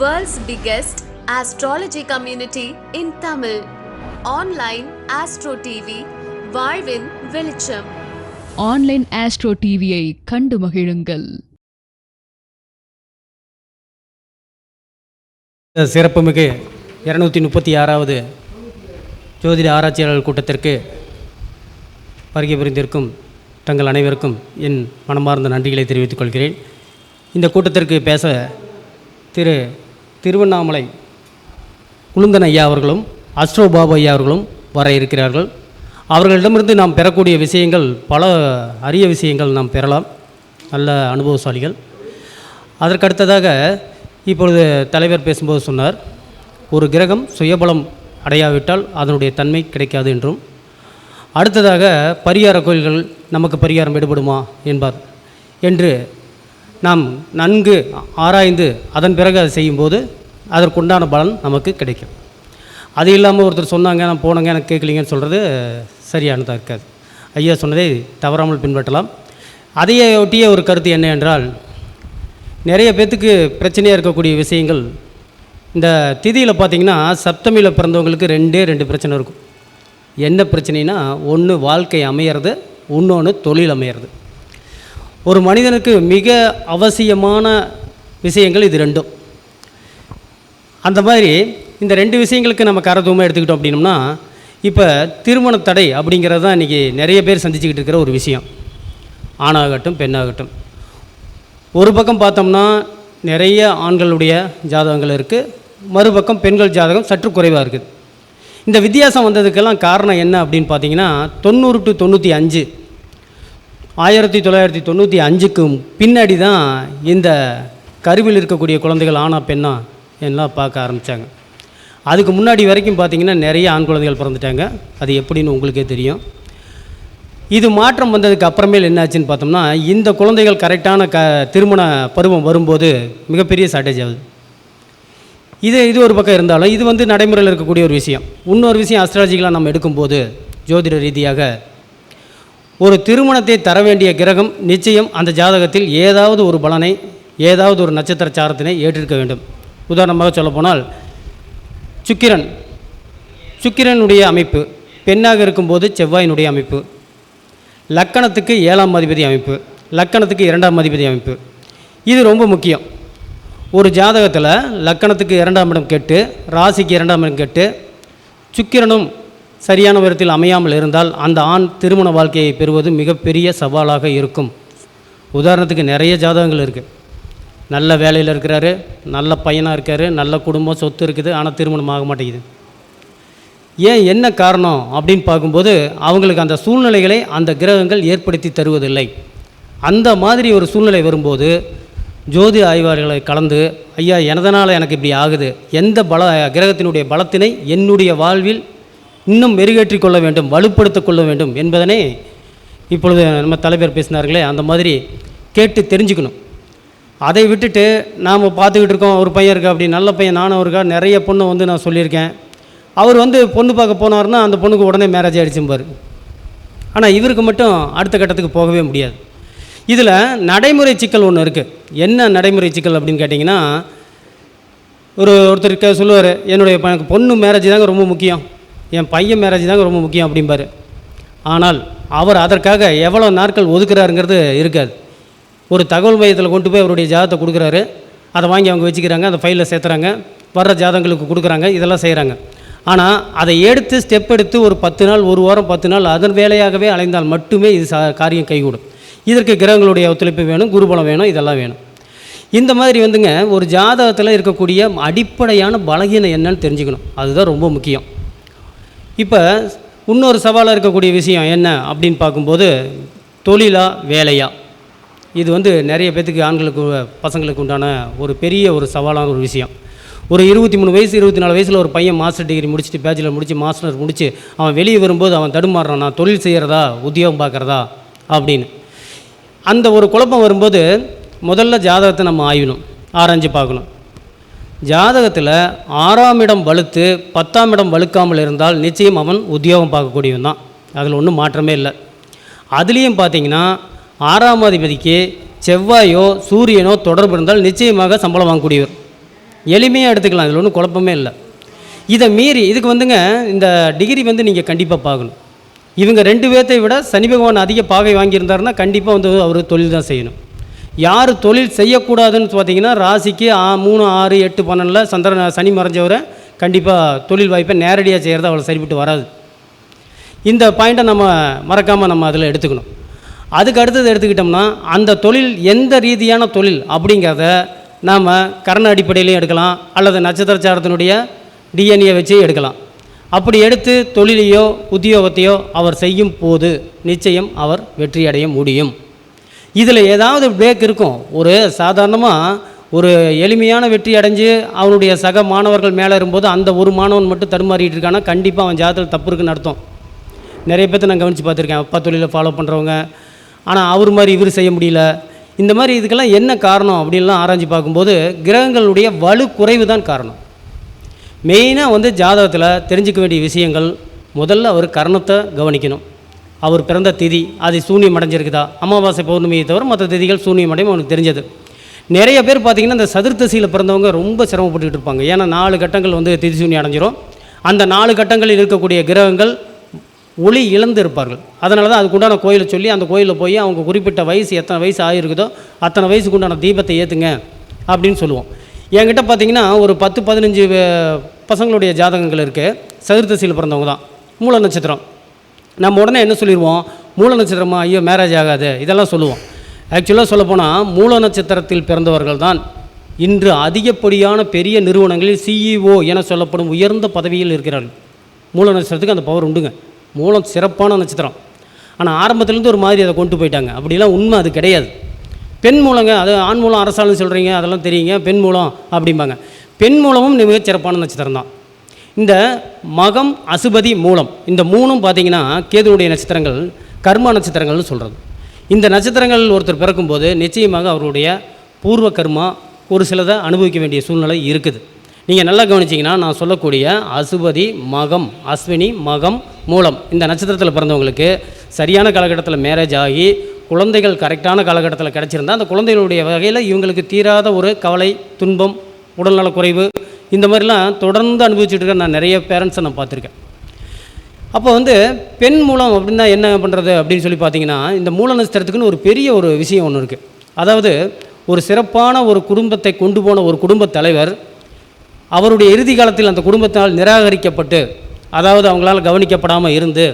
World's biggest astrology community in Tamil. Online Astro TV, வாழ்வின் வெளிச்சம். Online astro டிவியை கண்டு மகிழுங்கள். சிறப்புமிகு இரநூத்தி முப்பத்தி ஆறாவது ஜோதிட ஆராய்ச்சியாளர் கூட்டத்திற்கு வருகை புரிந்திருக்கும் தங்கள் அனைவருக்கும் என் மனமார்ந்த நன்றிகளை தெரிவித்துக் கொள்கிறேன். இந்த கூட்டத்திற்கு பேச திரு திருவண்ணாமலை குழுந்தன் ஐயா அவர்களும் அஸ்ரோ பாபு ஐயா அவர்களும் வர இருக்கிறார்கள். அவர்களிடமிருந்து நாம் பெறக்கூடிய விஷயங்கள் பல அரிய விஷயங்கள் நாம் பெறலாம். நல்ல அனுபவசாலிகள். அதற்கடுத்ததாக இப்பொழுது தலைவர் பேசும்போது சொன்னார் ஒரு கிரகம் சுயபலம் அடையாவிட்டால் அதனுடைய தன்மை கிடைக்காது என்றும் அடுத்ததாக பரிகார கோயில்கள் நமக்கு பரிகாரம் ஈடுபடுமா என்பார். என்று நாம் நன்கு ஆராய்ந்து அதன் பிறகு அதை செய்யும்போது அதற்குண்டான பலன் நமக்கு கிடைக்கும். அது இல்லாமல் ஒருத்தர் சொன்னாங்க நான் போனங்க எனக்கு கேட்கலீங்கன்னு சொல்கிறது சரியானதாக இருக்காது. ஐயா சொன்னதை தவறாமல் பின்பற்றலாம். அதையே ஒட்டிய ஒரு கருத்து என்ன என்றால் நிறைய பேர்த்துக்கு பிரச்சனையாக இருக்கக்கூடிய விஷயங்கள் இந்த திதியில் பார்த்திங்கன்னா சப்தமியில் பிறந்தவங்களுக்கு ரெண்டே ரெண்டு பிரச்சனை இருக்கும். என்ன பிரச்சனைனா ஒன்று வாழ்க்கை அமையிறது இன்னொன்று தொழில் அமையிறது. ஒரு மனிதனுக்கு மிக அவசியமான விஷயங்கள் இது ரெண்டும். அந்த மாதிரி இந்த ரெண்டு விஷயங்களுக்கு நம்ம கரத்துவமாக எடுத்துக்கிட்டோம் அப்படின்னம்னா இப்போ திருமண தடை அப்படிங்கிறது தான் இன்றைக்கி நிறைய பேர் சந்திச்சுக்கிட்டு இருக்கிற ஒரு விஷயம். ஆணாகட்டும் பெண்ணாகட்டும். ஒரு பக்கம் பார்த்தோம்னா நிறைய ஆண்களுடைய ஜாதகங்கள் இருக்குது மறுபக்கம் பெண்கள் ஜாதகம் சற்று குறைவாக இருக்குது இந்த வித்தியாசம் வந்ததுக்கெல்லாம் காரணம் என்ன அப்படின்னு பார்த்தீங்கன்னா தொண்ணூறு டு தொண்ணூற்றி அஞ்சு ஆயிரத்தி தொள்ளாயிரத்தி தொண்ணூற்றி அஞ்சுக்கு பின்னாடி தான் இந்த கருவில் இருக்கக்கூடிய குழந்தைகள் ஆனா பெண்ணா எல்லாம் பார்க்க ஆரம்பித்தாங்க அதுக்கு முன்னாடி வரைக்கும் பார்த்தீங்கன்னா நிறைய ஆண் குழந்தைகள் பிறந்துட்டாங்க. அது எப்படின்னு உங்களுக்கே தெரியும். இது மாற்றம் வந்ததுக்கு அப்புறமேல் என்னாச்சுன்னு பார்த்தோம்னா இந்த குழந்தைகள் கரெக்டான க திருமண பருவம் வரும்போது மிகப்பெரிய ஷார்ட்டேஜ் ஆகுது. இது இது ஒரு பக்கம் இருந்தாலும் இது வந்து நடைமுறையில் இருக்கக்கூடிய ஒரு விஷயம். இன்னொரு விஷயம் அஸ்ட்ராலஜிக்கலாக நம்ம எடுக்கும்போது ஜோதிட ரீதியாக ஒரு திருமணத்தை தர வேண்டிய கிரகம் நிச்சயம் அந்த ஜாதகத்தில் ஏதாவது ஒரு பலனை ஏதாவது ஒரு நட்சத்திர சாரத்தினை ஏற்றிருக்க வேண்டும். உதாரணமாக சொல்லப்போனால் சுக்கிரன். சுக்கிரனுடைய அமைப்பு பெண்ணாக இருக்கும்போது செவ்வாயினுடைய அமைப்பு. லக்கணத்துக்கு ஏழாம் அதிபதி அமைப்பு லக்கணத்துக்கு இரண்டாம் அதிபதி அமைப்பு. இது ரொம்ப முக்கியம். ஒரு ஜாதகத்தில் லக்கணத்துக்கு இரண்டாம் இடம் கெட்டு ராசிக்கு இரண்டாம் இடம் கெட்டு சுக்கிரனும் சரியான விதத்தில் அமையாமல் இருந்தால் அந்த ஆண் திருமண வாழ்க்கையை பெறுவது மிகப்பெரிய சவாலாக இருக்கும். உதாரணத்துக்கு நிறைய ஜாதகங்கள் இருக்குது நல்ல வேலையில் இருக்கிறாரு நல்ல பையனாக இருக்கார் நல்ல குடும்பம் சொத்து இருக்குது ஆனால் திருமணம் ஆக மாட்டேங்குது. ஏன் என்ன காரணம் அப்படின்னு பார்க்கும்போது அவங்களுக்கு அந்த சூழ்நிலைகளை அந்த கிரகங்கள் ஏற்படுத்தி தருவதில்லை. அந்த மாதிரி ஒரு சூழ்நிலை வரும்போது ஜோதி ஆய்வாளர்களை கலந்து ஐயா எனதனால் எனக்கு இப்படி ஆகுது. எந்த பல கிரகத்தினுடைய பலத்தினை என்னுடைய வாழ்வில் இன்னும் மெருகேற்றி கொள்ள வேண்டும் வலுப்படுத்த கொள்ள வேண்டும் என்பதனை இப்பொழுது நம்ம தலைவர் பேசினார்களே அந்த மாதிரி கேட்டு தெரிஞ்சுக்கணும். அதை விட்டுட்டு நாம் பார்த்துக்கிட்டு இருக்கோம் ஒரு பையன் இருக்கா அப்படி நல்ல பையன் நானும் இருக்கா நிறைய பொண்ணு வந்து நான் சொல்லியிருக்கேன். அவர் வந்து பொண்ணு பார்க்க போனார்னா அந்த பொண்ணுக்கு உடனே மேரேஜ் ஆகிடுச்சும்பார் ஆனால் இவருக்கு மட்டும் அடுத்த கட்டத்துக்கு போகவே முடியாது. இதில் நடைமுறை சிக்கல் ஒன்று இருக்குது என்ன நடைமுறை சிக்கல் அப்படின்னு கேட்டிங்கன்னா ஒரு ஒருத்தர் இருக்க சொல்லுவார் என்னுடைய எனக்கு பொண்ணு மேரேஜ் தாங்க ரொம்ப முக்கியம். என் பையன் மேரேஜ் தாங்க ரொம்ப முக்கியம் அப்படிம்பார். ஆனால் அவர் அதற்காக எவ்வளோ நாட்கள் ஒதுக்குறாருங்கிறது இருக்காது. ஒரு தகவல் மையத்தில் கொண்டு போய் அவருடைய ஜாதத்தை கொடுக்குறாரு. அதை வாங்கி அவங்க வச்சுக்கிறாங்க அந்த ஃபைலில் சேர்த்துறாங்க. வர்ற ஜாதகங்களுக்கு கொடுக்குறாங்க இதெல்லாம் செய்கிறாங்க ஆனால் அதை எடுத்து ஸ்டெப் எடுத்து ஒரு பத்து நாள் ஒரு வாரம் பத்து நாள் அதன் வேலையாகவே அலைந்தால் மட்டுமே இது சா காரியம் கைகூடும். இதற்கு கிரகங்களுடைய ஒத்துழைப்பு வேணும் குருபலம் வேணும் இதெல்லாம் வேணும். இந்த மாதிரி வந்துங்க ஒரு ஜாதகத்தில் இருக்கக்கூடிய அடிப்படையான பலகீனம் என்னன்னு தெரிஞ்சுக்கணும். அதுதான் ரொம்ப முக்கியம். இப்போ இன்னொரு சவாலாக இருக்கக்கூடிய விஷயம் என்ன அப்படின்னு பார்க்கும்போது தொழிலா வேலையா? இது வந்து நிறைய பேத்துக்கு ஆண்களுக்கு பசங்களுக்கு உண்டான ஒரு பெரிய ஒரு சவாலான ஒரு விஷயம். ஒரு இருபத்தி மூணு வயசு இருபத்தி நாலு வயசில் ஒரு பையன் மாஸ்டர் டிகிரி முடிச்சுட்டு பேச்சுலர் முடித்து மாஸ்டர் முடித்து அவன் வெளியே வரும்போது அவன் தடுமாறுறான் நான் தொழில் செய்கிறதா உத்தியோகம் பார்க்குறதா? அப்படின்னு. அந்த ஒரு குழப்பம் வரும்போது முதல்ல ஜாதகத்தை நம்ம ஆய்விணும் ஆராய்ஞ்சு பார்க்கணும். ஜாதகத்தில் ஆறாம் இடம் வலுத்து பத்தாம் இடம் வலுக்காமல் இருந்தால் நிச்சயம் அவன் உத்தியோகம் பார்க்கக்கூடியவன் தான். அதில் ஒன்றும் மாற்றமே இல்லை. அதுலேயும் பார்த்தீங்கன்னா ஆறாம் அதிபதிக்கு செவ்வாயோ சூரியனோ தொடர்பு இருந்தால் நிச்சயமாக சம்பளம் வாங்கக்கூடியவர். எளிமையாக எடுத்துக்கலாம் இதில் ஒன்றும் குழப்பமே இல்லை. இதை மீறி இதுக்கு வந்துங்க இந்த டிகிரி வந்து நீங்கள் கண்டிப்பாக பார்க்கணும். இவங்க ரெண்டு பேர்த்தை விட சனி பகவான் அதிக பாகை வாங்கியிருந்தாருன்னா கண்டிப்பாக வந்து அவர் தொழில் தான் செய்யணும். யார் தொழில் செய்யக்கூடாதுன்னு பார்த்தீங்கன்னா ராசிக்கு ஆ மூணு ஆறு எட்டு பன்னெண்டில் சந்திர சனி மறைஞ்சவரை கண்டிப்பாக தொழில் வாய்ப்பை நேரடியாக செய்கிறது அவ்வளோ சரிப்பட்டு வராது. இந்த பாயிண்ட்டை நம்ம மறக்காமல் நம்ம அதில் எடுத்துக்கணும். அதுக்கு அடுத்தது எடுத்துக்கிட்டோம்னா அந்த தொழில் எந்த ரீதியான தொழில் அப்படிங்கிறத நாம் கரண அடிப்படையிலையும் எடுக்கலாம் அல்லது நட்சத்திர சாரத்தினுடைய டிஎன்ஏ வச்சு எடுக்கலாம். அப்படி எடுத்து தொழிலையோ உத்தியோகத்தையோ அவர் செய்யும் போது நிச்சயம் அவர் வெற்றி அடைய முடியும். இதில் ஏதாவது பிரேக் இருக்கும். ஒரு சாதாரணமாக ஒரு எளிமையான வெற்றி அடைஞ்சு அவனுடைய சக மாணவர்கள் மேலே இருக்கும்போது அந்த ஒரு மாணவன் மட்டும் தடுமாறிட்டு இருக்கானா கண்டிப்பாக அவன் ஜாதகத்தில் தப்பு இருக்குன்னு அர்த்தம். நிறைய பேர்த்த நான் கவனித்து பார்த்துருக்கேன். அப்பா தொழிலை ஃபாலோ பண்ணுறவங்க ஆனால் அவர் மாதிரி இவர் செய்ய முடியல. இந்த மாதிரி இதுக்கெல்லாம் என்ன காரணம் அப்படின்லாம் ஆராய்ஞ்சு பார்க்கும்போது கிரகங்களுடைய வலு குறைவு தான் காரணம் மெயினாக வந்து ஜாதகத்தில் தெரிஞ்சிக்க வேண்டிய விஷயங்கள் முதல்ல அவர் கரணத்தை கவனிக்கணும். அவர் பிறந்த திதி அது சூன்யம் அடைஞ்சிருக்குதா? அமாவாசை பௌர்ணமியை தவிர மற்ற திதிகள் சூன்யம் அடையும் அவனுக்கு தெரிஞ்சது. நிறைய பேர் பார்த்திங்கன்னா இந்த சதுர்த்தசியில் பிறந்தவங்க ரொம்ப சிரமப்பட்டுக்கிட்டு இருப்பாங்க. ஏன்னா நாலு கட்டங்கள் வந்து திதி சூன்யம் அடைஞ்சிரும். அந்த நாலு கட்டங்களில் இருக்கக்கூடிய கிரகங்கள் ஒளி இழந்து இருப்பார்கள் அதனால தான் அதுக்குண்டான கோயிலை சொல்லி அந்த கோயிலில் போய் அவங்க குறிப்பிட்ட வயசு எத்தனை வயசு ஆகிருக்குதோ அத்தனை வயசுக்கு உண்டான தீபத்தை ஏற்றுங்க அப்படின்னு சொல்லுவோம். என்கிட்ட பார்த்தீங்கன்னா ஒரு பத்து பதினஞ்சு பசங்களுடைய ஜாதகங்கள் இருக்குது சதுர்த்தசியில் பிறந்தவங்க தான். மூல நட்சத்திரம். நம்ம உடனே என்ன சொல்லிடுவோம் மூல நட்சத்திரமா? ஐயோ மேரேஜ் ஆகாது. இதெல்லாம் சொல்லுவோம். ஆக்சுவலாக சொல்லப்போனால் மூல நட்சத்திரத்தில் பிறந்தவர்கள் தான் இன்று அதிகப்படியான பெரிய நிறுவனங்களில் சிஇஓ என சொல்லப்படும் உயர்ந்த பதவியில் இருக்கிறார்கள். மூல நட்சத்திரத்துக்கு அந்த பவர் உண்டுங்க. மூலம் சிறப்பான நட்சத்திரம். ஆனால் ஆரம்பத்துலேருந்து ஒரு மாதிரி அதை கொண்டு போயிட்டாங்க. அப்படிலாம் உண்மை அது கிடையாது. பெண் மூலங்க அது ஆண் மூலம் அரசாலும் சொல்கிறீங்க அதெல்லாம் தெரியுங்க. பெண் மூலம் அப்படிம்பாங்க. பெண் மூலமும் மிகச் சிறப்பான நட்சத்திரம் தான். இந்த மகம் அசுபதி மூலம் இந்த மூணும் பார்த்திங்கன்னா கேதுவுடைய நட்சத்திரங்கள் கர்ம நட்சத்திரங்கள்னு சொல்கிறது இந்த நட்சத்திரங்கள் ஒருத்தர் பிறக்கும்போது நிச்சயமாக அவருடைய பூர்வ கர்மா ஒரு சிலதை அனுபவிக்க வேண்டிய சூழ்நிலை இருக்குது. நீங்கள் நல்லா கவனிச்சிங்கன்னா நான் சொல்லக்கூடிய அசுபதி மகம் அஸ்வினி மகம் மூலம் இந்த நட்சத்திரத்தில் பிறந்தவங்களுக்கு சரியான காலகட்டத்தில் மேரேஜ் ஆகி குழந்தைகள் கரெக்டான காலகட்டத்தில் கிடச்சிருந்தா அந்த குழந்தைகளுடைய வகையில் இவங்களுக்கு தீராத ஒரு கவலை துன்பம் உடல்நலக் குறைவு இந்த மாதிரிலாம் தொடர்ந்து அனுபவிச்சுட்டு இருக்க நான் நிறைய பேரண்ட்ஸை நான் பார்த்துருக்கேன். அப்போ வந்து பெண் மூலம் அப்படின்னா என்ன பண்ணுறது அப்படின்னு சொல்லி பார்த்தீங்கன்னா இந்த மூல நட்சத்திரத்துக்குன்னு ஒரு பெரிய ஒரு விஷயம் ஒன்று இருக்குது அதாவது ஒரு சிறப்பான ஒரு குடும்பத்தை கொண்டு போன ஒரு குடும்பத் தலைவர் அவருடைய இறுதி காலத்தில் அந்த குடும்பத்தினால் நிராகரிக்கப்பட்டு அதாவது அவங்களால் கவனிக்கப்படாமல் இருந்து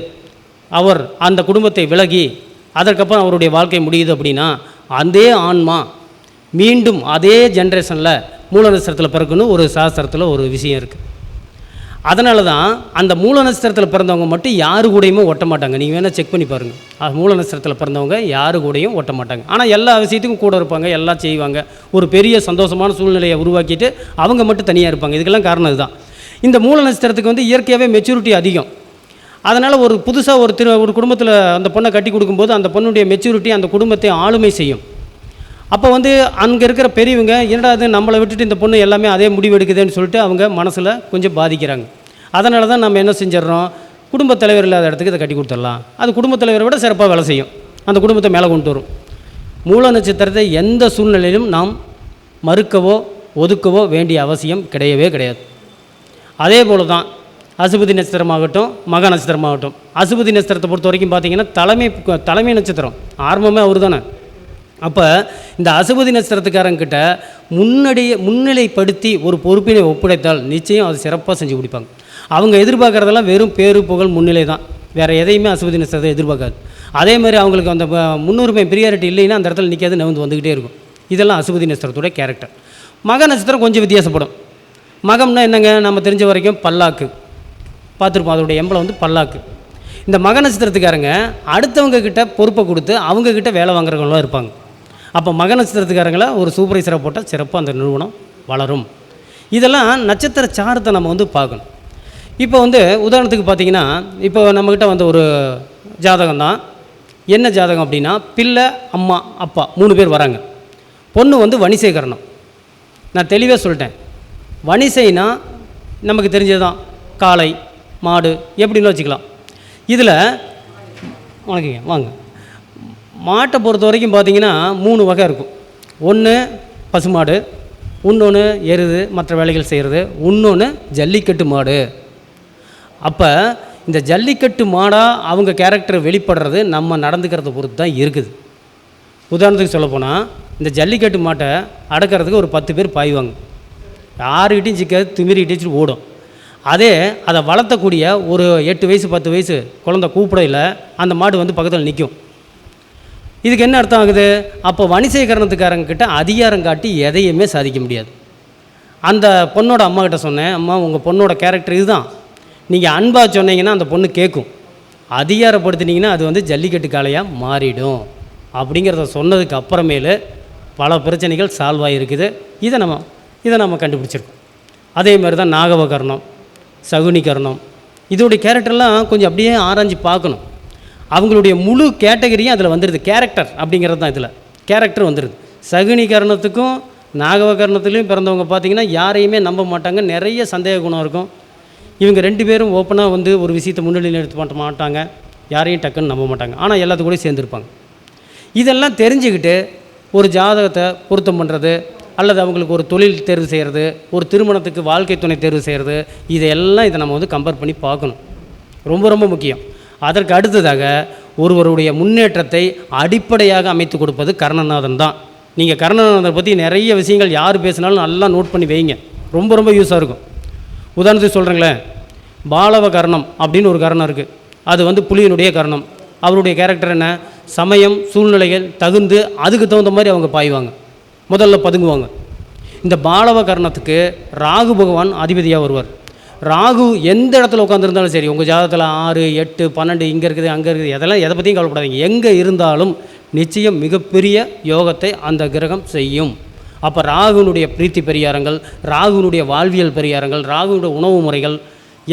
அவர் அந்த குடும்பத்தை விலகி அதற்கப்புறம் அவருடைய வாழ்க்கை முடியுது அப்படின்னா அதே ஆன்மா மீண்டும் அதே ஜென்ரேஷனில் மூல நட்சத்திரத்தில் பிறக்குன்னு ஒரு சாஸ்திரத்தில் ஒரு விஷயம் இருக்குது அதனால தான் அந்த மூல நட்சத்திரத்தில் பிறந்தவங்க மட்டும் யாரு கூடயுமே ஒட்ட மாட்டாங்க. நீங்கள் வேணால் செக் பண்ணி பாருங்கள் மூல நட்சத்திரத்தில் பிறந்தவங்க யாரு கூடயும் ஒட்ட மாட்டாங்க. ஆனால் எல்லா விஷயத்துக்கும் கூட இருப்பாங்க எல்லாம் செய்வாங்க. ஒரு பெரிய சந்தோஷமான சூழ்நிலையை உருவாக்கிட்டு அவங்க மட்டும் தனியாக இருப்பாங்க. இதுக்கெல்லாம் காரணம் இதுதான் இந்த மூல நட்சத்திரத்துக்கு வந்து இயற்கையாகவே மெச்சூரிட்டி அதிகம். அதனால் ஒரு புதுசாக ஒரு திரு ஒரு குடும்பத்தில் அந்த பொண்ணை கட்டி கொடுக்கும்போது அந்த பொண்ணுடைய மெச்சூரிட்டி அந்த குடும்பத்தை ஆளுமை செய்யும். அப்போ வந்து அங்கே இருக்கிற பெரியவங்க என்னடா அது நம்மளை விட்டுட்டு இந்த பொண்ணு எல்லாமே அதே முடிவு எடுக்குதுன்னு சொல்லிட்டு அவங்க மனசில் கொஞ்சம் பாதிக்கிறாங்க. அதனால தான் நம்ம என்ன செஞ்சிடறோம்? குடும்பத் தலைவர் இல்லாத இடத்துக்கு இதை கட்டி கொடுத்துடலாம். அது குடும்பத் தலைவரை விட சிறப்பாக வேலை செய்யும். அந்த குடும்பத்தை மேலே கொண்டு வரும். மூல நட்சத்திரத்தை எந்த சூழ்நிலையிலும் நாம் மறுக்கவோ ஒதுக்கவோ வேண்டிய அவசியம் கிடையவே கிடையாது. அதே போல தான் அசுபதி நட்சத்திரமாகட்டும் மக நட்சத்திரமாகட்டும். அசுபதி நட்சத்திரத்தை பொறுத்த வரைக்கும் பார்த்தீங்கன்னா தலைமை தலைமை நட்சத்திரம் ஆரம்பமே அவர் தானே அப்போ இந்த அசுபதி நட்சத்திரத்துக்காரங்கிட்ட முன்னடியே முன்னிலைப்படுத்தி ஒரு பொறுப்பினை ஒப்படைத்தால் நிச்சயம் அது சிறப்பாக செஞ்சு கொடுப்பாங்க. அவங்க எதிர்பார்க்குறதெல்லாம் வெறும் பேரு புகழ் முன்னிலை தான். வேறு எதையுமே அசுபதி நட்சத்திரத்தை எதிர்பார்க்காது. அதே மாதிரி அவங்களுக்கு அந்த ப- முன்னுரிமை பிரியாரிட்டி இல்லைன்னா அந்த இடத்துல நிற்காது நகர்ந்து வந்துக்கிட்டே இருக்கும். இதெல்லாம் அசுபதி நட்சத்திரத்தோட கேரக்டர் மக நட்சத்திரம் கொஞ்சம் வித்தியாசப்படும். மகம்னா என்னங்க? நம்ம தெரிஞ்ச வரைக்கும் பல்லாக்கு. பார்த்துருப்போம் அதோடைய எம்பளம் வந்து பல்லாக்கு. இந்த மக நட்சத்திரத்துக்காரங்க அடுத்தவங்க கிட்ட பொறுப்பை கொடுத்து அவங்கக்கிட்ட வேலை வாங்குறவங்களாம் இருப்பாங்க. அப்போ மக நட்சத்திரத்துக்காரங்களை ஒரு சூப்பர்வைசரை போட்டால் சிறப்பாக அந்த நிறுவனம் வளரும். இதெல்லாம் நட்சத்திர சாரத்தை நம்ம வந்து பார்க்கணும். இப்போ வந்து உதாரணத்துக்கு பார்த்தீங்கன்னா இப்போ நம்மக்கிட்ட வந்த ஒரு ஜாதகம் தான் என்ன ஜாதகம் அப்படின்னா பிள்ளை அம்மா அப்பா மூணு பேர் வராங்க. பொண்ணு வந்து வணிசேகரணம் நான் தெளிவாக சொல்லிட்டேன். வணிசைனா நமக்கு தெரிஞ்சது தான் காளை மாடு எப்படின்னு வச்சுக்கலாம். இதில் வணக்கங்க வாங்க. மாட்டை பொறுத்த வரைக்கும் பார்த்தீங்கன்னா மூணு வகை இருக்கும். ஒன்று பசுமாடு இன்னொன்று எருது மற்ற வேலைகள் செய்கிறது இன்னொன்று ஜல்லிக்கட்டு மாடு. அப்போ இந்த ஜல்லிக்கட்டு மாடாக அவங்க கேரக்டர் வெளிப்படுறது நம்ம நடந்துக்கிறத பொறுத்து தான் இருக்குது. உதாரணத்துக்கு சொல்லப்போனால் இந்த ஜல்லிக்கட்டு மாட்டை அடக்கிறதுக்கு ஒரு பத்து பேர் பாய்வாங்க. யாருக்கிட்டையும் சிக்காது திமிரிக்கிட்டே ஓடும். அதே அதை வளர்த்தக்கூடிய ஒரு எட்டு வயசு பத்து வயசு குழந்தை கூப்பிடையில் அந்த மாடு வந்து பக்கத்தில் நிற்கும் இதுக்கு என்ன அர்த்தம் ஆகுது? அப்போ வணிசீகரணத்துக்காரங்கிட்ட அதிகாரம் காட்டி எதையுமே சாதிக்க முடியாது. அந்த பொண்ணோட அம்மாக்கிட்ட சொன்னேன் அம்மா உங்கள் பொண்ணோட கேரக்டர் இதுதான். நீங்கள் அன்பாக சொன்னீங்கன்னா அந்த பொண்ணு கேட்கும் அதிகாரப்படுத்தினீங்கன்னா அது வந்து ஜல்லிக்கட்டு காளையாக மாறிடும். அப்படிங்கிறத சொன்னதுக்கு அப்புறமேலு பல பிரச்சனைகள் சால்வ் ஆகிருக்குது இதை நம்ம இதை நம்ம கண்டுபிடிச்சிருக்கோம். அதே மாதிரி தான் நாகவகரணம் சகுனிகரணம் இதோடைய கேரக்டர்லாம் கொஞ்சம் அப்படியே ஆராய்ஞ்சு பார்க்கணும். அவங்களுடைய முழு கேட்டகரியும் அதில் வந்துடுது கேரக்டர் அப்படிங்கிறது தான் இதில் கேரக்டர் வந்துடுது சகுனிகரணத்துக்கும் நாகவகரணத்துலேயும் பிறந்தவங்க பார்த்தீங்கன்னா யாரையுமே நம்ப மாட்டாங்க. நிறைய சந்தேக குணம் இருக்கும். இவங்க ரெண்டு பேரும் ஓப்பனாக வந்து ஒரு விஷயத்தை முன்னிலையில் எடுத்து பண்ண மாட்டாங்க. யாரையும் டக்குன்னு நம்ப மாட்டாங்க. ஆனால் எல்லாத்து கூடயும் சேர்ந்துருப்பாங்க. இதெல்லாம் தெரிஞ்சுக்கிட்டு ஒரு ஜாதகத்தை பொருத்தம் பண்ணுறது அல்லது அவங்களுக்கு ஒரு தொழில் தேர்வு செய்கிறது ஒரு திருமணத்துக்கு வாழ்க்கை துணை தேர்வு செய்கிறது இதையெல்லாம் இதை நம்ம வந்து கம்பேர் பண்ணி பார்க்கணும். ரொம்ப ரொம்ப முக்கியம். அதற்கு அடுத்ததாக ஒருவருடைய முன்னேற்றத்தை அடிப்படையாக அமைத்து கொடுப்பது கர்ணநாதன் தான். நீங்கள் கர்ணநாதனை பற்றி நிறைய விஷயங்கள் யார் பேசினாலும் நல்லா நோட் பண்ணி வைங்க. ரொம்ப ரொம்ப யூஸாக இருக்கும். உதாரணத்துக்கு சொல்கிறேங்களேன் பாலவ கர்ணம் அப்படின்னு ஒரு கர்ணம் இருக்குது அது வந்து புலியினுடைய கர்ணம். அவருடைய கேரக்டர் என்ன? சமயம் சூழ்நிலைகள் தகுந்து அதுக்கு தகுந்த மாதிரி அவங்க பாய்வாங்க. முதல்ல பதுங்குவாங்க. இந்த பாலவ கர்ணத்துக்கு ராகு பகவான் அதிபதியாக வருவார். ராகு எந்த இடத்துல உட்காந்துருந்தாலும் சரி உங்கள் ஜாதகத்தில் ஆறு எட்டு பன்னெண்டு இங்கே இருக்குது அங்கே இருக்குது எதெல்லாம் எதை பற்றியும் கவலைப்படாதீங்க. எங்கே இருந்தாலும் நிச்சயம் மிகப்பெரிய யோகத்தை அந்த கிரகம் செய்யும். அப்போ ராகுனுடைய பிரீத்தி பரிகாரங்கள் ராகுனுடைய வாழ்வியல் பரிகாரங்கள் ராகுனுடைய உணவு முறைகள்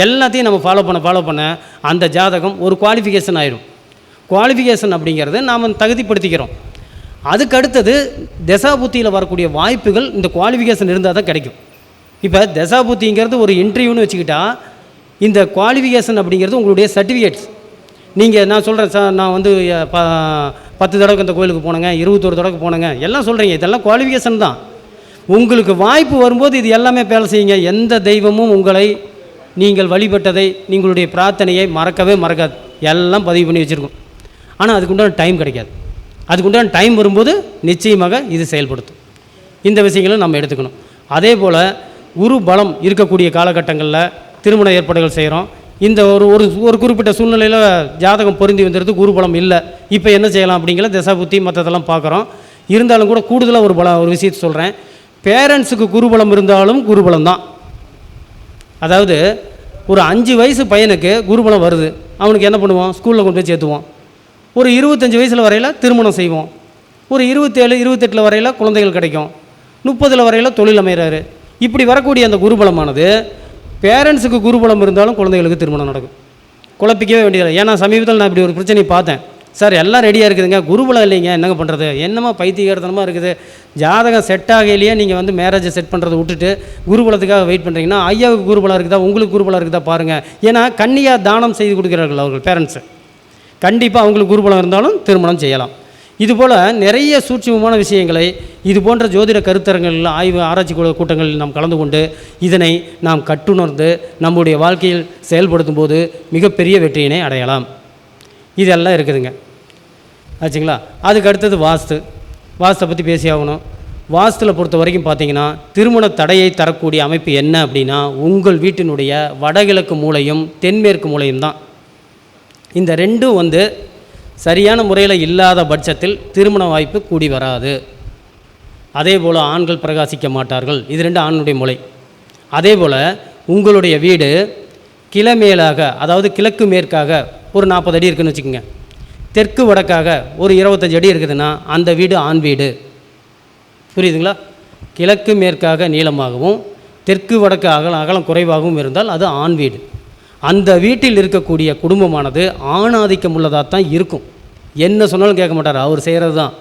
எல்லாத்தையும் நம்ம ஃபாலோ பண்ண ஃபாலோ பண்ண அந்த ஜாதகம் ஒரு குவாலிஃபிகேஷன் ஆயிடும் குவாலிஃபிகேஷன் அப்படிங்கிறது நாம் தகுதிப்படுத்திக்கிறோம். அதுக்கு அடுத்தது தசாபுத்தியில் வரக்கூடிய வாய்ப்புகள் இந்த குவாலிஃபிகேஷன் இருந்தால் தான் கிடைக்கும். இப்போ தசாபுத்திங்கிறது ஒரு இன்டர்வியூன்னு வச்சுக்கிட்டா இந்த குவாலிஃபிகேஷன் அப்படிங்கிறது உங்களுடைய சர்டிஃபிகேட்ஸ் நீங்கள் நான் சொல்கிறேன் சார் நான் வந்து ப பத்து தடவைக்கு இந்த கோயிலுக்கு போனேங்க இருபத்தொரு தடவைக்கு போனேங்க எல்லாம் சொல்கிறீங்க இதெல்லாம் குவாலிஃபிகேஷன் தான். உங்களுக்கு வாய்ப்பு வரும்போது இது எல்லாமே வேலை செய்யுங்க. எந்த தெய்வமும் உங்களை நீங்கள் வழிபட்டதை நீங்களுடைய பிரார்த்தனையை மறக்கவே மறக்காது. எல்லாம் பதிவு பண்ணி வச்சுருக்கோம். ஆனால் அதுக்குண்டான டைம் கிடைக்காது. அதுக்குண்டான டைம் வரும்போது நிச்சயமாக இது செயல்படுத்தும். இந்த விஷயங்களும் நம்ம எடுத்துக்கணும். அதே போல் குரு பலம் இருக்கக்கூடிய காலகட்டங்களில் திருமண ஏற்பாடுகள் செய்கிறோம் இந்த ஒரு ஒரு ஒரு குறிப்பிட்ட சூழ்நிலையில் ஜாதகம் பொருந்தி வந்துடுறதுக்கு குரு பலம் இல்லை. இப்போ என்ன செய்யலாம் அப்படிங்கிற தசாபுத்தி மற்றதெல்லாம் பார்க்குறோம் இருந்தாலும் கூட கூடுதலாக ஒரு பலம் ஒரு விஷயத்தை சொல்கிறேன் பேரண்ட்ஸுக்கு குருபலம் இருந்தாலும் குருபலம் தான். அதாவது ஒரு அஞ்சு வயசு பையனுக்கு குருபலம் வருது. அவனுக்கு என்ன பண்ணுவோம்? ஸ்கூலில் கொண்டு போய் சேர்த்துவோம். ஒரு இருபத்தஞ்சி வயசில் வரையில் திருமணம் செய்வோம். ஒரு இருபத்தேழு இருபத்தெட்டில் வரையில் குழந்தைகள் கிடைக்கும். முப்பதில் வரையில் தொழில் அமைகிறாரு இப்படி வரக்கூடிய அந்த குருபலமானது பேரண்ட்ஸுக்கு குருபலம் இருந்தாலும் குழந்தைகளுக்கு திருமணம் நடக்கும். குழப்பிக்கவே வேண்டியதில்லை. ஏன்னா சமீபத்தில் நான் இப்படி ஒரு பிரச்சனையை பார்த்தேன். சார் எல்லாம் ரெடியாக இருக்குதுங்க. குருபலம் இல்லைங்க. என்னங்க பண்ணுறது என்னமா பைத்தியகாரத்தனமாக இருக்குது? ஜாதகம் செட் ஆகையிலேயே நீங்கள் வந்து மேரேஜை செட் பண்ணுறதை விட்டுட்டு குருபலத்துக்காக வெயிட் பண்ணுறீங்கன்னா ஐயாவுக்கு குருபலம் இருக்குதா? உங்களுக்கு குருபலம் இருக்குதா? பாருங்கள் ஏன்னா கண்ணியாக தானம் செய்து கொடுக்கிறார்கள் அவர்கள் பேரண்ட்ஸு கண்டிப்பாக அவங்களுக்கு குருபலம் இருந்தாலும் திருமணம் செய்யலாம். இதுபோல் நிறைய சூட்சமமான விஷயங்களை இது போன்ற ஜோதிட கருத்தரங்களில் ஆய்வு ஆராய்ச்சி கூட்டங்களில் நாம் கலந்து கொண்டு இதனை நாம் கட்டுணர்ந்து நம்முடைய வாழ்க்கையில் செயல்படுத்தும் போது மிகப்பெரிய வெற்றியினை அடையலாம். இதெல்லாம் இருக்குதுங்க. ஆச்சுங்களா? அதுக்கு அடுத்தது வாஸ்து. வாஸ்தை பற்றி பேசி ஆகணும். வாஸ்துவில் பொறுத்த வரைக்கும் பார்த்தீங்கன்னா திருமண தடையை தரக்கூடிய அமைப்பு என்ன அப்படின்னா உங்கள் வீட்டினுடைய வடகிழக்கு மூலையும் தென்மேற்கு மூலையும் தான். இந்த ரெண்டும் வந்து சரியான முறையில் இல்லாத பட்சத்தில் திருமண வாய்ப்பு கூடி வராது. அதே போல் ஆண்கள் பிரகாசிக்க மாட்டார்கள். இது ரெண்டு ஆணுடைய மூளை அதே போல் உங்களுடைய வீடு கிளமேலாக அதாவது கிழக்கு மேற்காக ஒரு நாற்பது அடி இருக்குதுன்னு வச்சுக்கோங்க. தெற்கு வடக்காக ஒரு இருபத்தஞ்சு அடி இருக்குதுன்னா அந்த வீடு ஆண் வீடு. புரியுதுங்களா? கிழக்கு மேற்காக நீளமாகவும் தெற்கு வடக்கு அகலம் அகலம் குறைவாகவும் இருந்தால் அது ஆண் வீடு. அந்த வீட்டில் இருக்கக்கூடிய குடும்பமானது ஆணாதிக்கம் உள்ளதாக தான் இருக்கும். என்ன சொன்னாலும் கேட்க மாட்டார். அவர் செய்கிறது தான்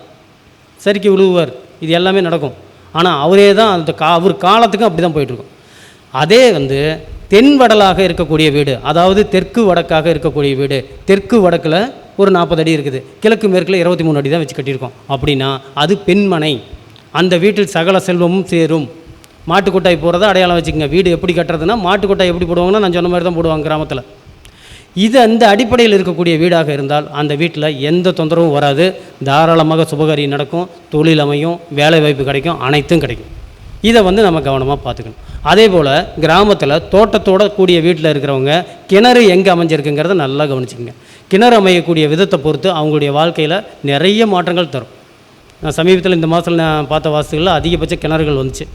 சரிக்கு விழுவார் இது எல்லாமே நடக்கும். ஆனால் அவரே தான் அந்த கா அவர் காலத்துக்கும் அப்படி தான் போயிட்டுருக்கும். அதே வந்து தென் வடலாக இருக்கக்கூடிய வீடு அதாவது தெற்கு வடக்காக இருக்கக்கூடிய வீடு தெற்கு வடக்கில் ஒரு நாற்பது அடி இருக்குது. கிழக்கு மேற்கில் இருபத்தி மூணு அடி தான் வச்சு கட்டியிருக்கோம். அப்படின்னா அது பெண்மனை. அந்த வீட்டில் சகல செல்வமும் சேரும். மாட்டுக்கொட்டாய் போகிறத அடையாளம் வச்சுக்கோங்க. வீடு எப்படி கட்டுறதுன்னா மாட்டுக்கொட்டாய் எப்படி போடுவாங்கன்னா நான் சொன்ன மாதிரி தான் போடுவாங்க கிராமத்தில். இது அந்த அடிப்படையில் இருக்கக்கூடிய வீடாக இருந்தால் அந்த வீட்டில் எந்த தொந்தரவும் வராது. தாராளமாக சுபகாரியம் நடக்கும் தொழில் அமையும் வேலை வாய்ப்பு கிடைக்கும் அனைத்தும் கிடைக்கும். இதை வந்து நம்ம கவனமாக பார்த்துக்கணும். அதே போல் கிராமத்தில் தோட்டத்தோட கூடிய வீட்டில் இருக்கிறவங்க கிணறு எங்கே அமைஞ்சிருக்குங்கிறத நல்லா கவனிச்சுக்கோங்க. கிணறு அமையக்கூடிய விதத்தை பொறுத்து அவங்களுடைய வாழ்க்கையில் நிறைய மாற்றங்கள் தரும். நான் சமீபத்தில் இந்த மாதத்தில் நான் பார்த்த வாசுகளில் அதிகபட்ச கிணறுகள் வந்துச்சு.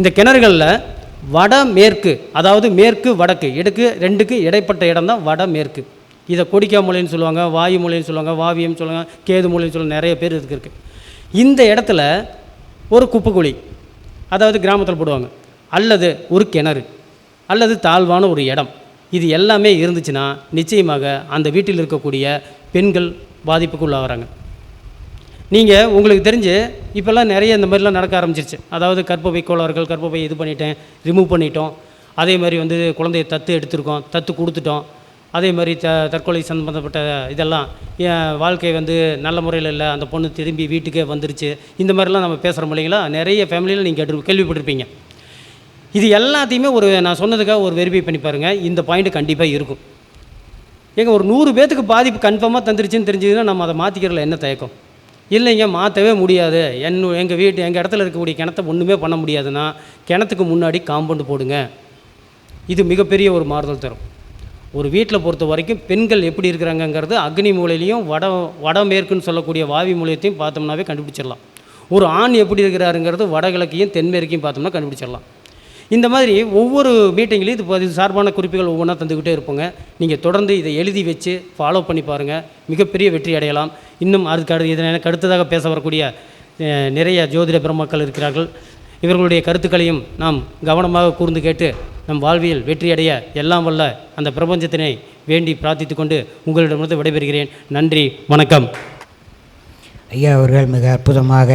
இந்த கிணறுகளில் வடமேற்கு அதாவது மேற்கு வடக்கு எடுக்கு ரெண்டுக்கு இடைப்பட்ட இடம் தான் வடமேற்கு இதை கொடிக்கா மூலைன்னு சொல்லுவாங்க வாயு மூலைன்னு சொல்லுவாங்க வாவியம் சொல்லுவாங்க கேது மூலைன்னு சொல்லுவாங்க நிறைய பேர் இதுக்கு இருக்குது இந்த இடத்துல ஒரு குப்பைக்குழி அதாவது கிராமத்தில் போடுவாங்க அல்லது ஒரு கிணறு அல்லது தாழ்வான ஒரு இடம். இது எல்லாமே இருந்துச்சுன்னா நிச்சயமாக அந்த வீட்டில் இருக்கக்கூடிய பெண்கள் பாதிப்புக்கு உள்ளாகிறாங்க. நீங்கள் உங்களுக்கு தெரிஞ்சு இப்போல்லாம் நிறைய இந்த மாதிரிலாம் நடக்க ஆரம்பிச்சிருச்சு. அதாவது கர்ப்பப்பை கோளாறுகள் கர்ப்பப்பை இது பண்ணிட்டேன் ரிமூவ் பண்ணிட்டோம். அதே மாதிரி வந்து குழந்தைய தத்து எடுத்திருக்கோம் தத்து கொடுத்துட்டோம். அதே மாதிரி த தற்கொலை சம்மந்தப்பட்ட இதெல்லாம் என் வாழ்க்கை வந்து நல்ல முறையில் இல்லை அந்த பொண்ணு திரும்பி வீட்டுக்கே வந்துருச்சு. இந்த மாதிரிலாம் நம்ம பேசுகிறோம் இல்லைங்களா? நிறைய ஃபேமிலியில் நீங்கள் கேட்டு கேள்விப்பட்டிருப்பீங்க. இது எல்லாத்தையுமே ஒரு நான் சொன்னதுக்காக ஒரு வெரிஃபை பண்ணி பாருங்கள் இந்த பாயிண்ட் கண்டிப்பாக இருக்கும். ஏங்க ஒரு நூறு பேத்துக்கு பாதிப்பு கன்ஃபார்மாக தந்துருச்சுன்னு தெரிஞ்சதுன்னா நம்ம அதை மாற்றிக்கிறதுல என்ன தயக்கம்? இல்லைங்க மாற்றவே முடியாது. என் எங்கள் வீட்டு எங்கள் இடத்துல இருக்கக்கூடிய கிணத்த ஒன்றுமே பண்ண முடியாதுன்னா கிணத்துக்கு முன்னாடி காம்பவுண்டு போடுங்க. இது மிகப்பெரிய ஒரு மாறுதல் தரும். ஒரு வீட்டில் பொறுத்த வரைக்கும் பெண்கள் எப்படி இருக்கிறாங்கங்கிறது அக்னி மூலையிலையும் வட வடமேற்குன்னு சொல்லக்கூடிய வாவி மூலையத்தையும் பார்த்தோம்னாவே கண்டுபிடிச்சிடலாம். ஒரு ஆண் எப்படி இருக்கிறாருங்கிறது வடகிழக்கையும் தென்மேற்கையும் பார்த்தோம்னா கண்டுபிடிச்சிடலாம். இந்த மாதிரி ஒவ்வொரு மீட்டிங்லேயும் இது பதிவு இது சார்பான குறிப்புகள் ஒவ்வொன்றா தந்துக்கிட்டே இருப்போங்க. நீங்கள் தொடர்ந்து இதை எழுதி வச்சு ஃபாலோ பண்ணி பாருங்கள் மிகப்பெரிய வெற்றி அடையலாம். இன்னும் அதுக்கு அடுத்து இதனை அடுத்ததாக பேச வரக்கூடிய நிறைய ஜோதிட பெருமக்கள் இருக்கிறார்கள். இவர்களுடைய கருத்துக்களையும் நாம் கவனமாக கூர்ந்து கேட்டு நம் வாழ்வியல் வெற்றியடைய எல்லாம் வல்ல அந்த பிரபஞ்சத்தினை வேண்டி பிரார்த்தித்து கொண்டு உங்களிடமிருந்து விடைபெறுகிறேன். நன்றி வணக்கம். ஐயா அவர்கள் மிக அற்புதமாக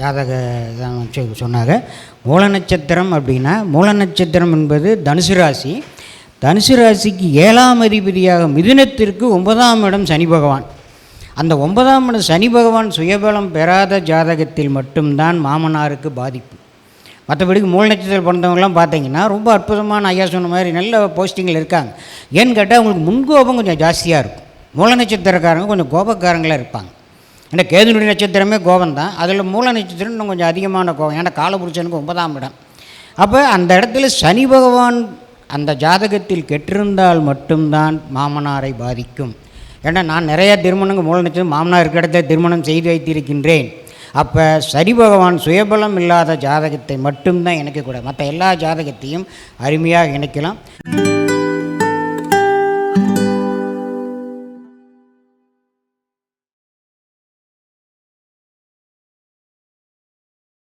ஜாதக தான் சொன்னாங்க. மூல நட்சத்திரம் அப்படின்னா மூல நட்சத்திரம் என்பது தனுசு ராசி. தனுசு ராசிக்கு ஏழாம் அதிபதியாக மிதுனத்திற்கு ஒன்பதாம் இடம் சனி பகவான். அந்த ஒன்பதாம் இடம் சனி பகவான் சுயபலம் பெறாத ஜாதகத்தில் மட்டும்தான் மாமனாருக்கு பாதிப்பு. மற்றபடிக்கு மூல நட்சத்திரம் பிறந்தவங்கலாம் பார்த்தீங்கன்னா ரொம்ப அற்புதமான ஐயா சொன்ன மாதிரி நல்ல போஸ்டிங்கில் இருக்காங்க. ஏன்னு கேட்டால் அவங்களுக்கு முன்கோபம் கொஞ்சம் ஜாஸ்தியாக இருக்கும். மூல நட்சத்திரக்காரங்க கொஞ்சம் கோபக்காரங்களாக இருப்பாங்க. ஏன்னா கேதுனுடைய நட்சத்திரமே கோபம் தான் அதில் மூல நட்சத்திரம் இன்னும் கொஞ்சம் அதிகமான கோபம். ஏன்னா காலபுருஷனுக்கு ஒன்பதாம் இடம். அப்போ அந்த இடத்துல சனி பகவான் அந்த ஜாதகத்தில் கெட்டிருந்தால் மட்டும்தான் மாமனாரை பாதிக்கும். ஏன்னா நான் நிறையா திருமணங்கள் மூல நட்சத்திரம் மாமனார் இருக்கிற இடத்துல திருமணம் செய்து வைத்திருக்கின்றேன். அப்போ சரி பகவான் சுயபலம் இல்லாத ஜாதகத்தை மட்டும்தான் இணைக்கக்கூடாது மற்ற எல்லா ஜாதகத்தையும் அருமையாக இணைக்கலாம்.